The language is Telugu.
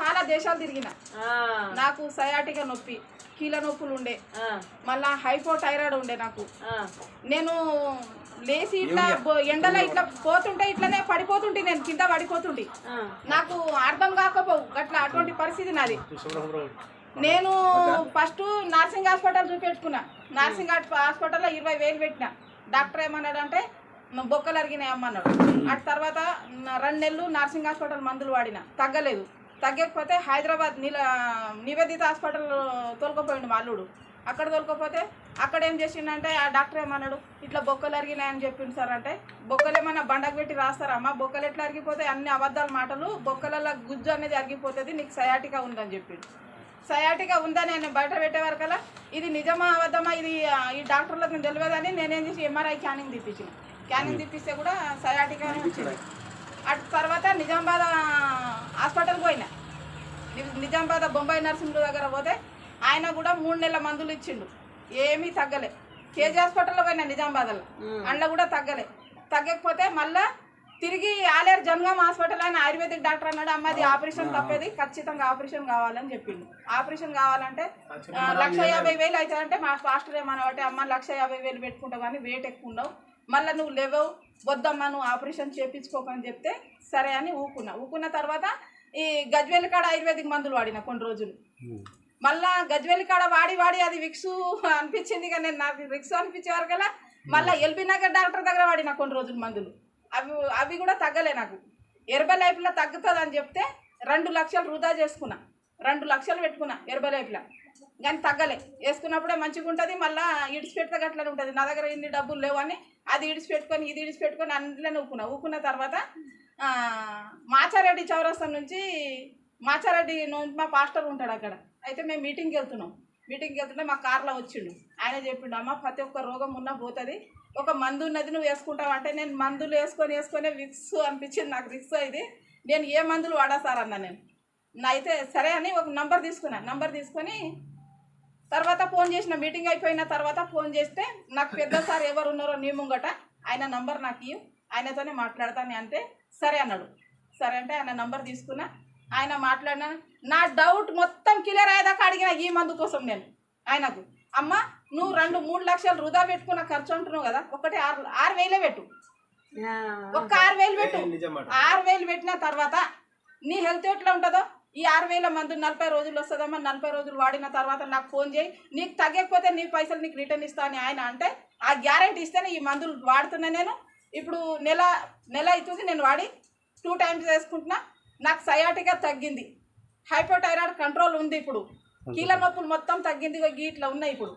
చాలా దేశాలు తిరిగిన. ఆ, నాకు సయాటిగా నొప్పి కీళ్ళ నొప్పులు ఉండే. ఆ, మళ్ళా హైపో థైరాయిడ్ ఉండే నాకు. ఆ. నేను లేచి ఇట్లా ఎండలో ఇట్లా పోతుంటే ఇట్లనే పడిపోతుంటే నేను కింద పడిపోతుంటే. ఆ. నాకు అర్థం కాకపోవు అట్లా అటువంటి పరిస్థితి నాది. నేను ఫస్ట్ నర్సింగ్ హాస్పిటల్ చూపెట్టుకున్నా నర్సింగ్ హాట్- హాస్పిటల్లో ఇరవై వేలు పెట్టిన. డాక్టర్ ఏమన్నాడు అంటే "మ- బొక్కలు అరిగినాయి అమ్మన్నాడు ఆ తర్వాత రెండు నెలలు నర్సింగ్ హాస్పిటల్ మందులు వాడిన. తగ్గలేదు. తగ్గకపోతే హైదరాబాద్ నిల నివేదిత హాస్పిటల్ తోలుకపోయిండు మా అల్లుడు. అక్కడ తోలుకపోతే అక్కడ ఏం చేసిండంటే ఆ డాక్టర్ ఏమన్నాడు? ఇట్లా బొక్కలు అరిగినాయని చెప్పిండు సార్ అంటే బొక్కలు ఏమైనా బండకు పెట్టి రాస్తారమ్మా బొక్కలు ఎట్లా అరిగిపోతే అన్ని అబద్ధాల మాటలు బొక్కలలో గుజ్జు అనేది అరిగిపోతుంది నీకు సయాటికా ఉందని చెప్పిండు. సయాటిగా ఉందని నేను బయట పెట్టేవారికల్లా ఇది నిజమా అబద్ధమా ఇది ఈ డాక్టర్లకు తెలియదని నేనేం చేసి ఎంఆర్ఐ క్యానింగ్ తెప్పించిన క్యానింగ్ తెప్పిస్తే కూడా సయాటిగా వచ్చింది. అటు తర్వాత నిజామాబాద్ ఆ, హాస్పిటల్కి పోయినా. నిజామాబాద్ బొంబాయి నర్సింగ్ దగ్గర పోతే ఆయన కూడా మూడు నెలల మందులు ఇచ్చిండు. ఏమీ తగ్గలే. కేజీ హాస్పిటల్లో పోయినా నిజామాబాద్లో. అందులో కూడా తగ్గలే. తగ్గకపోతే మళ్ళా తిరిగి ఆలేరు జనగాం హాస్పిటల్ ఆయన ఆయుర్వేదిక్ డాక్టర్ అన్నాడు అమ్మ అది ఆపరేషన్ తప్పేది ఖచ్చితంగా ఆపరేషన్ కావాలని చెప్పిండు. ఆపరేషన్ కావాలంటే లక్ష యాభై వేలు అవుతుందంటే మా పాస్టర్ ఏమన్నావంటే అమ్మ లక్ష యాభై వేలు పెట్టుకుంటావు? కానీ వెయిట్ ఎక్కువ ఉండవు మళ్ళీ నువ్వు లేవవు. వద్దమ్మా నువ్వు ఆపరేషన్ చేయించుకోకని చెప్తే సరే అని ఊకున్నా. ఊకున్న తర్వాత ఈ గజ్వేల్ కాడ ఆయుర్వేదిక్ మందులు వాడిన కొన్ని రోజులు. మళ్ళా గజ్వేల్ కాడ వాడి వాడి అది విక్స్ అనిపించింది కానీ నేను నాకు విక్స్ అనిపించే వరకల్లా మళ్ళీ ఎల్బీ నగర్ డాక్టర్ దగ్గర వాడిన కొన్ని రోజులు మందులు. అవి అవి కూడా తగ్గలే నాకు. ఎర్బల్ లైఫ్లో తగ్గుతుంది అని చెప్తే రెండు లక్షలు వృధా చేసుకున్నా. రెండు లక్షలు పెట్టుకున్నా ఎర్బల్ లైఫ్లో కానీ తగ్గలే. వేసుకున్నప్పుడే మంచిగా ఉంటుంది మళ్ళీ ఇడిచిపెడితే గట్లనే ఉంటుంది. నా దగ్గర ఇన్ని డబ్బులు లేవని అది ఇడిచిపెట్టుకొని ఇది ఇడిచిపెట్టుకొని అందులోనే ఊకున్నా ఊకున్న తర్వాత మాచారెడ్డి చౌరస్తా నుంచి మాచారెడ్డి మా పాస్టర్ ఉంటాడు అక్కడ. అయితే మేము మీటింగ్కి వెళ్తున్నాం. మీటింగ్కి వెళ్తుంటే మా కార్లో వచ్చిండు. ఆయన చెప్పిండు అమ్మ ప్రతి ఒక్క రోగం ఉన్నా పోతుంది. ఒక మందు ఉన్నది నువ్వు వేసుకుంటావు అంటే నేను మందులు వేసుకొని వేసుకొని విక్స్ అనిపించింది నాకు విక్స్ ఇది. నేను ఏ మందులు వాడా సార్ అన్నా నేను. అయితే సరే అని ఒక నంబర్ తీసుకున్నా. నంబర్ తీసుకొని తర్వాత ఫోన్ చేసిన మీటింగ్ అయిపోయిన తర్వాత ఫోన్ చేస్తే నాకు పెద్ద సార్ ఎవరు ఉన్నారో నీ ముంగట ఆయన నంబర్ నాకు ఇవ్వు ఆయనతోనే మాట్లాడతాను అంటే సరే అన్నాడు. సరే అంటే ఆయన నంబర్ తీసుకున్నా ఆయన మాట్లాడినా నా డౌట్ మొత్తం క్లియర్ అయ్యేదాకా అడిగిన ఈ మందు కోసం నేను ఆయనకు. అమ్మ నువ్వు రెండు మూడు లక్షలు వృధా పెట్టుకున్న ఖర్చు అంటున్నావు కదా ఒకటి ఆరు ఆరు వేలే పెట్టు. ఒక్క ఆరు వేలు పెట్టు. ఆరు వేలు పెట్టిన తర్వాత నీ హెల్త్ ఎట్లా ఉంటుందో ఈ ఆరు వేల మంది నలభై రోజులు వస్తుందమ్మా నలభై రోజులు వాడిన తర్వాత నాకు ఫోన్ చేయి. నీకు తగ్గకపోతే నీ పైసలు నీకు రిటర్న్ ఇస్తా అని ఆయన అంటే ఆ గ్యారెంటీ ఇస్తేనే ఈ మందులు వాడుతున్నా నేను. ఇప్పుడు నెల నెల అవుతుంది నేను వాడి టూ టైమ్స్ వేసుకుంటున్నా నాకు సయాటిగా తగ్గింది. హైపోథైరాయిడ్ కంట్రోల్ ఉంది ఇప్పుడు. కీళ్ళ నొప్పులు మొత్తం తగ్గింది ఇట్లా ఉన్నాయి ఇప్పుడు.